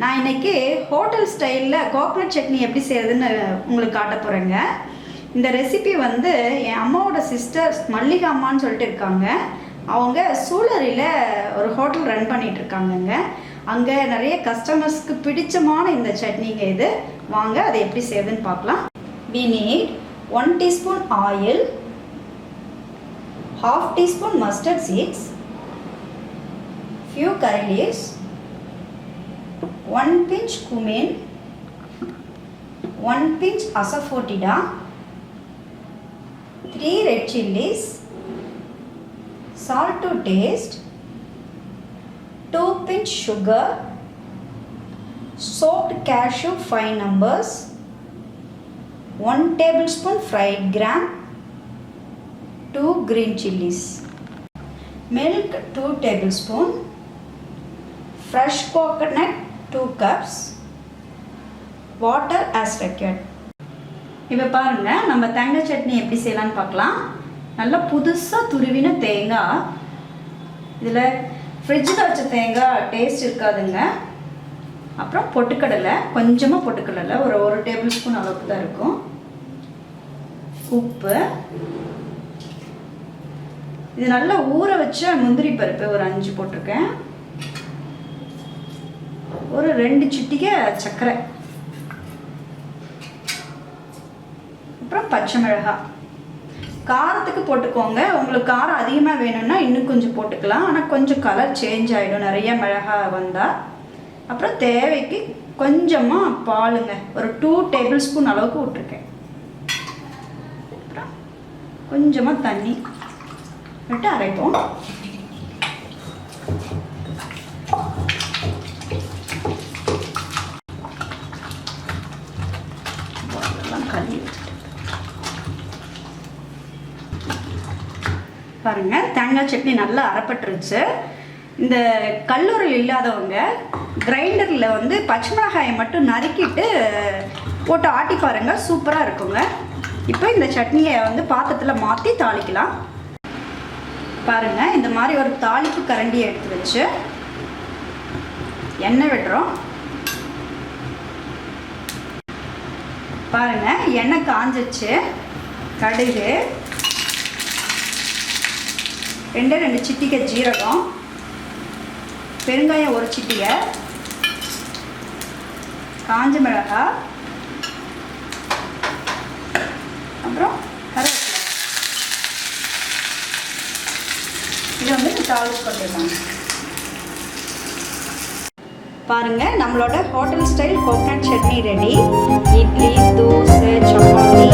நான் இன்னைக்கு ஹோட்டல் ஸ்டைலில் கோகனட் சட்னி எப்படி செய்யறதுன்னு உங்களுக்கு காட்ட போகிறேங்க இந்த ரெசிபி வந்து என் அம்மாவோட சிஸ்டர் மல்லிகா அம்மான்னு சொல்லிட்டு இருக்காங்க. அவங்க சூளரியில் ஒரு ஹோட்டல் ரன் பண்ணிகிட்டு இருக்காங்கங்க. அங்கே நிறைய கஸ்டமர்ஸ்க்கு பிடிச்சமான இந்த சட்னிங்க இது. வாங்க அதை எப்படி செய்யுதுன்னு பார்க்கலாம். We need one teaspoon oil half teaspoon mustard seeds few curry leaves one pinch cumin one pinch asafoetida three red chilies salt to taste two pinch sugar soaked cashew fine numbers one tablespoon fried gram two green chilies milk 2 tablespoon fresh coconut 2 cups water as required. இப்போ பாருங்கள் நம்ம தேங்காய் சட்னி எப்படி செய்யலான்னு பார்க்கலாம். நல்லா புதுசாக துருவின தேங்காய். இதில் ஃப்ரிட்ஜில் வச்ச தேங்காய் டேஸ்ட் இருக்காதுங்க. அப்புறம் பொட்டுக்கடலை கொஞ்சமாக பொட்டுக்கடலை ஒரு ஒரு டேபிள் ஸ்பூன் அளவுக்கு தான் இருக்கும். உப்பு. இது நல்லா ஊற வச்ச முந்திரி பருப்பு ஒரு அஞ்சு போட்டிருக்கேன். ஒரு ரெண்டு சிட்டிகை சர்க்கரை அப்புறம் பச்சை மிளகாய் காரத்துக்கு போட்டுக்கோங்க. உங்களுக்கு காரம் அதிகமாக வேணும்னா இன்னும் கொஞ்சம் போட்டுக்கலாம். ஆனால் கொஞ்சம் கலர் சேஞ்ச் ஆகிடும் நிறைய மிளகாய் வந்தால் அப்புறம் தேவைக்கு கொஞ்சமாக பாலுங்க. ஒரு டூ டேபிள் ஸ்பூன் அளவுக்கு விட்ருக்கேன் அப்புறம் கொஞ்சமாக தண்ணி. விட்டு அரைப்போம். பாருங்கள் தேங்காய் சட்னி நல்லா அரைப்பட்டுருச்சு. இந்த கல்லூரில் இல்லாதவங்க கிரைண்டரில் வந்து பச்சை மிளகாயை மட்டும் நறுக்கிட்டு போட்டு ஆட்டி பாருங்கள் சூப்பராக இருக்குங்க. இப்போ இந்த சட்னியை வந்து பாத்திரத்தில் மாற்றி தாளிக்கலாம். பாருங்கள் இந்த மாதிரி ஒரு தாளிப்பு கரண்டியை எடுத்து வச்சு எண்ணெய் விடுறோம். பாருங்க. எண்ணெய் காஞ்சிச்சு. கடுகு ரெண்டு ரெண்டு சிட்டிகை ஜீரகம். பெருங்காயம் ஒரு சிட்டிகை. காஞ்ச மிளகாய். அப்புறம் கருவேப்பிலை. இதை வந்து தாளிச்சு பண்ணிடலாம் பாருங்க நம்மளோட hotel style coconut chutney ready. Idli dosa chapati